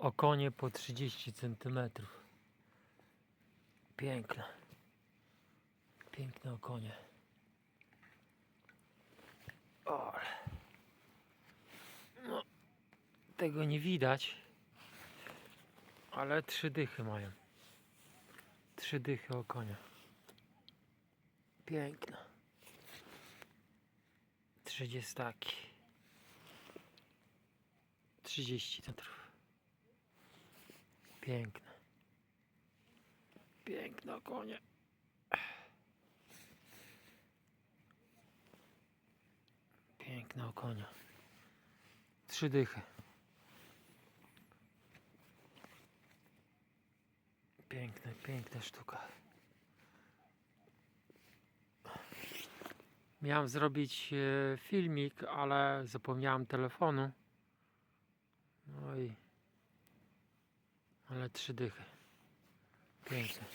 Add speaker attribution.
Speaker 1: okonie po 30 cm. Piękne. Piękne okonie. O, no, tego nie widać, ale trzy dychy mają. Trzy dychy okonia. Piękne. Trzydziestaki. 30 metrów. Piękne. Piękne konie. Piękne konia. Trzy dychy. Piękne, piękna sztuka. Miałem zrobić e, filmik, ale zapomniałem telefonu. No i. Ale trzy dychy. Piękne.